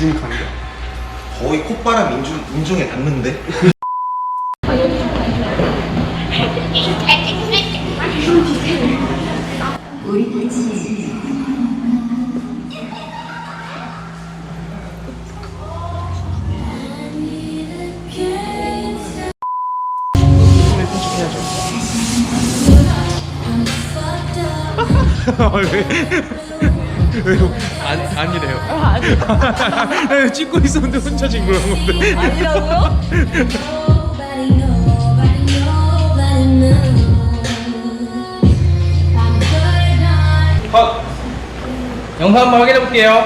지금 간다. 거의 콧바람 인중, 인중에 닿는데? 손에 편집해야죠. 왜? 왜요? 안, 아니래요. 아니. 찍고 있었는데 혼자 징그러운 건데. 아니라고요? Nobody, nobody, nobody knows. I'm good on 컷. 영상 한번 확인해 볼게요.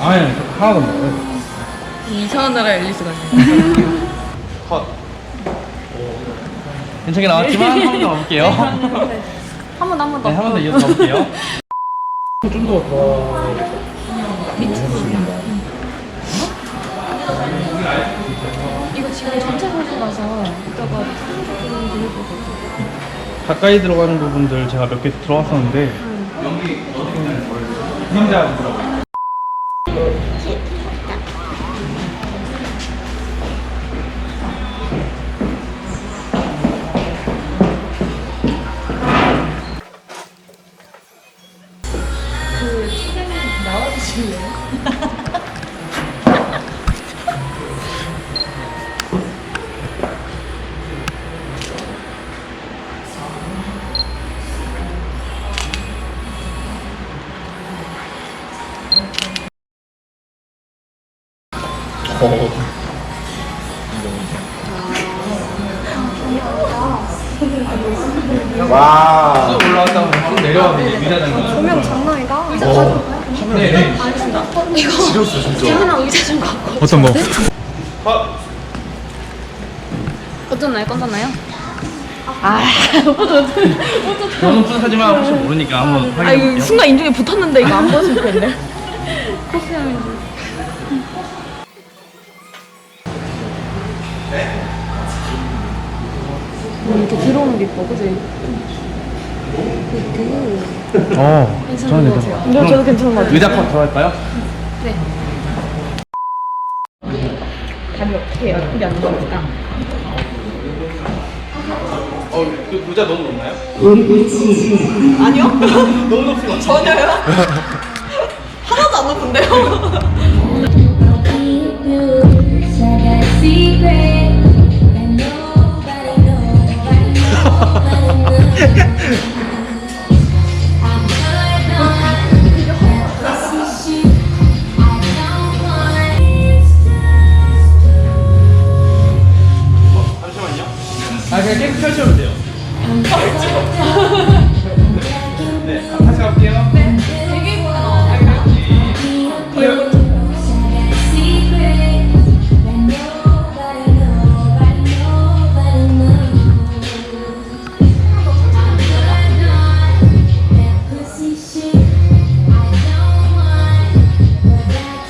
아니, 하나도 없어요. 이상한 나라 앨리스가 컷. 괜찮게 나왔지만 한 번 더 가볼게요. 한 번 한 번 더. 네, 한 번 더 이어서 가볼게요. 이거 지금 전체 보고 나서 이따가 편집을 드려보고. 가까이 들어가는 부분들 제가 몇 개 들어왔었는데 여기 그림자 들어가요. 와. 쭉 올라갔다가 쭉 내려가면 이제 위자장이 조명 장난 아니다. 의자 가져올까요? 네, 네. 알겠습니다. 어, 이거 지렸어 진짜. 예민한 의자 좀 갖고. 어떤 거? 컷. 어쩌나요? 꺼졌나요? 저는 뿌듯하지만 혹시 모르니까 한번 아 확인해 이거 볼게요. 순간 인중에 붙었는데 이거 안 보실 텐데. 커피하면 이렇게 들어오는 게 이뻐, 그지? 어, 저는 괜찮은 것 같아요. 네, 저도 괜찮은 것 같아요. 의자 컷 들어갈까요? 네. 답이 어떻게 해요? 답이 안 나옵니다. 어, 그 의자 너무 높나요? 아니요? 너무 높은 것 전혀요? 하나도 안 높은데요? 펼쳐도